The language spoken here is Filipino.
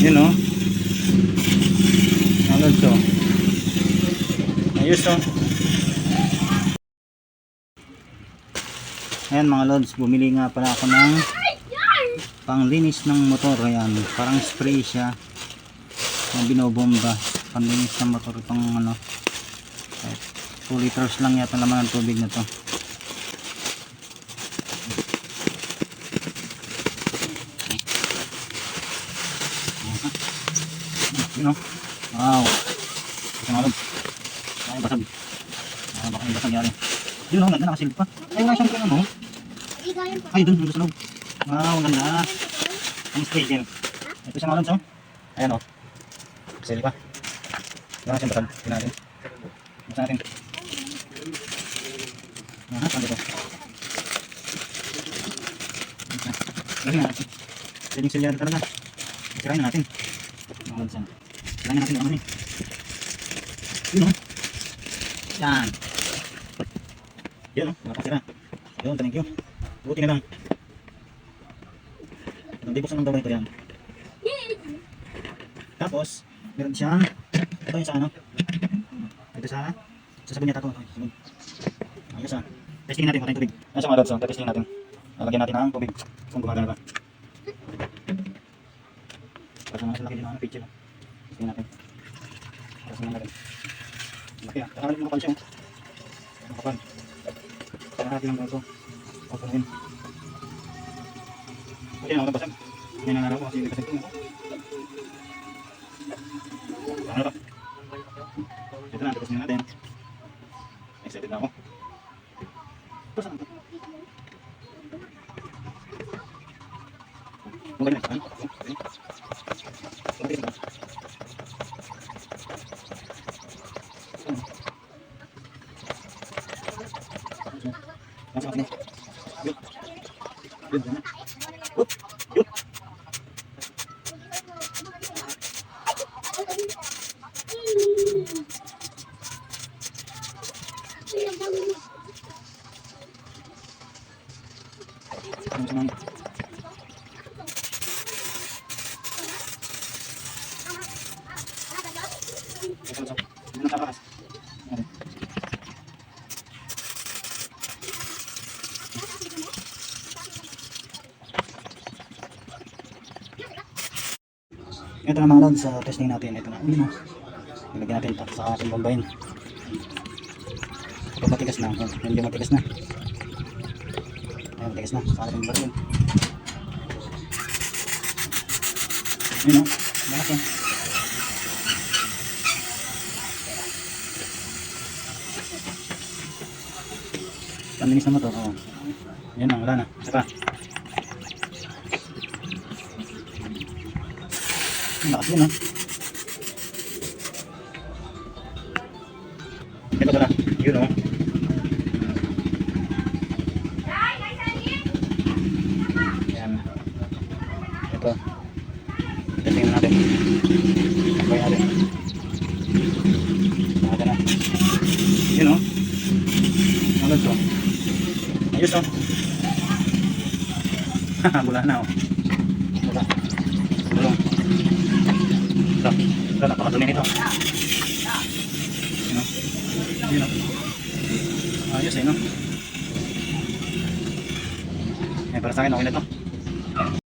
Yun o. Mga lods o. Ayos o. Ayan mga lods, bumili nga pala ako ng panglinis ng motor. Ayan, parang spray siya. Yung binobomba. Panlinis ng motor itong ano. 2 liters lang yata naman ang tubig na to. Yun o. Wow. Mga lods. Ay, basag. Ah, baka may basag yari. Yun o, ganda nakasilip pa. Ay, nga siyang ano. Ay, dun, dun sa. Wow, ang ganda. Ang gel. Ito siya mga lods, oh. Ayan, oh. Sili pa. Wala siyang basag. Tignan natin. Buksan natin. Aha, saan dito? Galing nga. Pwedeng silyado talaga. Sirain na natin. Mga lods, na natin yung ano ni. Yun, oh. Yan. Yun, oh. Nakasira. Yun, thank you. Buti na lang. Hindi buksan ng daw ito yan. Tapos, meron siyang, ito yung sa ano, ito sa, sa sabon yata ito. Sabon. Ayos ah. Testing natin kung tayo tubig. Ayos mga lods, oh. testing natin. Lalagyan natin ng tubig kung gumagana ba. Kasi sa laki din ng ano, picture. Oh. Testing natin. Testing natin. Laki ah. Saka yung makapal siya. oh. Makapal. Saka natin ang ganito. Papunin. Okay na, basag. Hindi na naraw kasi hindi basag ito. Ano ba? Ito na, tapos na natin. Excited na ako. Ito saan ito? Kung ganyan, ano? Nasa akin. Yun. Yun, yun. Up. Yun. Ano sa mga- Ito, ito. Yun ang tapakas. Ano? Ito na mga lods, sa testing natin. Ito na. Ayun o. Ilagyan natin ito sa ating bombayin. Ito matigas na. Ayan, Medyo matigas na. Ayan, matigas na. Sa ating bombayin. Ayun o. Malakas o. Paninis na mo to. Oh. Yan na, wala na. Saka. Ang lakas yun, ha? Ito pala, yun, oh. Yan. Ito. Testing na natin. Sabay natin. Naka na. Yun, oh. Ano to? Ayos, oh. Bula na, oh. Bula. Ito, ito, napakadumi nito. Yun o. Yun o. Ayos eh, no? Eh, para sa akin, okay na ito.